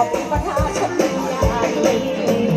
อบคุณประธานชนบุรี